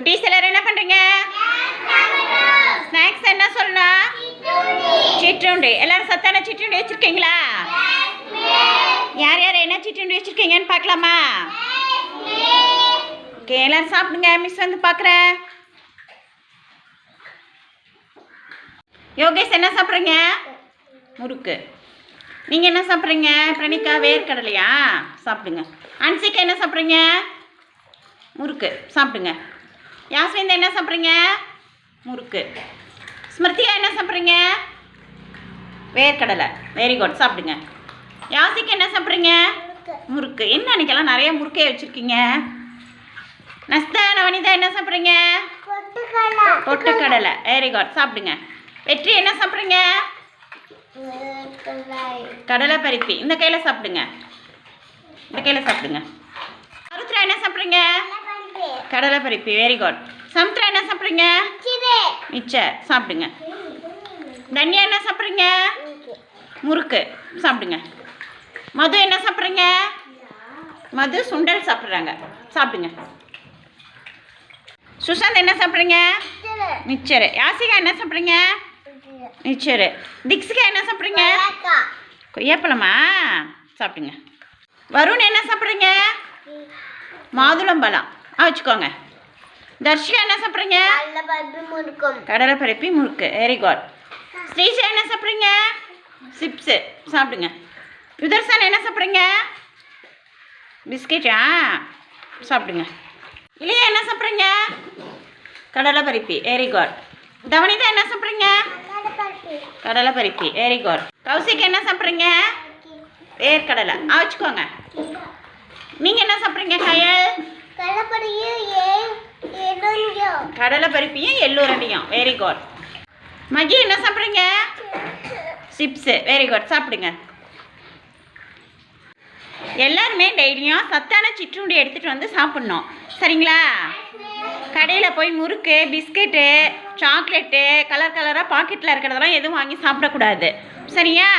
குட்டீஸ் எல்லாரும் என்ன பண்ணுறீங்க ஸ்நாக்ஸ் என்ன சொல்லணும்? சிற்றுண்டி. எல்லாரும் சத்தான சிற்றுண்டி வச்சுருக்கீங்களா? யார் யார் என்ன சிற்றுண்டி வச்சுருக்கீங்கன்னு பார்க்கலாமா? ஓகே எல்லாரும் சாப்பிடுங்க. மிஸ் வந்து பார்க்குறேன் யோகேஷ் என்ன சாப்பிட்றீங்க? முறுக்கு. நீங்கள் என்ன சாப்பிட்றீங்க? பிரணிகா வேர்க்கடலையா? சாப்பிடுங்க. அன்சிகா என்ன சாப்பிட்றீங்க? முறுக்கு. சாப்பிடுங்க. யாஸ்மிந்தா என்ன சாப்பிட்றீங்க? முறுக்கு. ஸ்மிருதிகா என்ன சாப்பிட்றீங்க? வேர்க்கடலை. வெரி குட் சாப்பிடுங்க. யாசிக்கு என்ன சாப்பிட்றீங்க? முறுக்கு. என்ன அன்றைக்கெல்லாம் நிறைய முறுக்கே வச்சுருக்கீங்க? நஸ்தா நவனிதா என்ன சாப்பிட்றீங்க? பொட்டுக்கடலை. வெரி குட் சாப்பிடுங்க. வெற்றி என்ன சாப்பிட்றீங்க? கடலை பருப்பி. இந்த கையில் சாப்பிடுங்க. இந்த கையில் சாப்பிடுங்க. அருத்ரா என்ன சாப்பிட்றீங்க? கடலை பருப்பி வெரி குட் சமுத்ரா என்ன சாப்பிட்றீங்க? மிச்சர் சாப்பிடுங்க. தன்யா என்ன சாப்பிட்றீங்க? முறுக்கு. சாப்பிடுங்க. மது என்ன சாப்பிட்றீங்க? மது சுண்டல் சாப்பிட்றாங்க. சாப்பிடுங்க. சுஷாந்த் என்ன சாப்பிட்றீங்க? மிச்சரு. யாசிகா என்ன சாப்பிட்றீங்க? மிச்சரு. திக்ஸிகா என்ன சாப்பிட்றீங்க? கொய்யாப்பழமா? சாப்பிடுங்க. வருண் என்ன சாப்பிட்றீங்க? மாதுளம்பழம். ஆ வச்சுக்கோங்க தர்ஷிகா என்ன சாப்பிட்றீங்க? கடலை பருப்பி முறுக்கு. வெரி குட் ஸ்ரீஷா என்ன சாப்பிட்றீங்க? சிப்ஸு சாப்பிடுங்க. யுதர்சன் என்ன சாப்பிட்றீங்க? பிஸ்கெட்டா சாப்பிடுங்க. இல்லையா என்ன சாப்பிட்றீங்க? கடலை பருப்பி வெரி குட் தவனிதா என்ன சாப்பிட்றீங்க? கடலை பருப்பி வெரி குட் கௌசிக் என்ன சாப்பிட்றீங்க? வேர்க்கடலை. ஆ வச்சுக்கோங்க நீங்கள் என்ன சாப்பிட்றீங்க? கடலை பருப்பியும் எள்ளூரண்டியும். வெரி குட் மகி என்ன சாப்பிட்றீங்க? சிப்ஸு வெரி குட் சாப்பிடுங்க. எல்லாருமே டெய்லியும் சத்தான சிற்றுண்டி எடுத்துகிட்டு வந்து சாப்பிட்ணும். சரிங்களா? கடையில் போய் முறுக்கு பிஸ்கெட்டு சாக்லேட்டு கலர் கலராக பாக்கெட்டில் இருக்கிறதெல்லாம் எதுவும் வாங்கி சாப்பிடக்கூடாது. சரியா?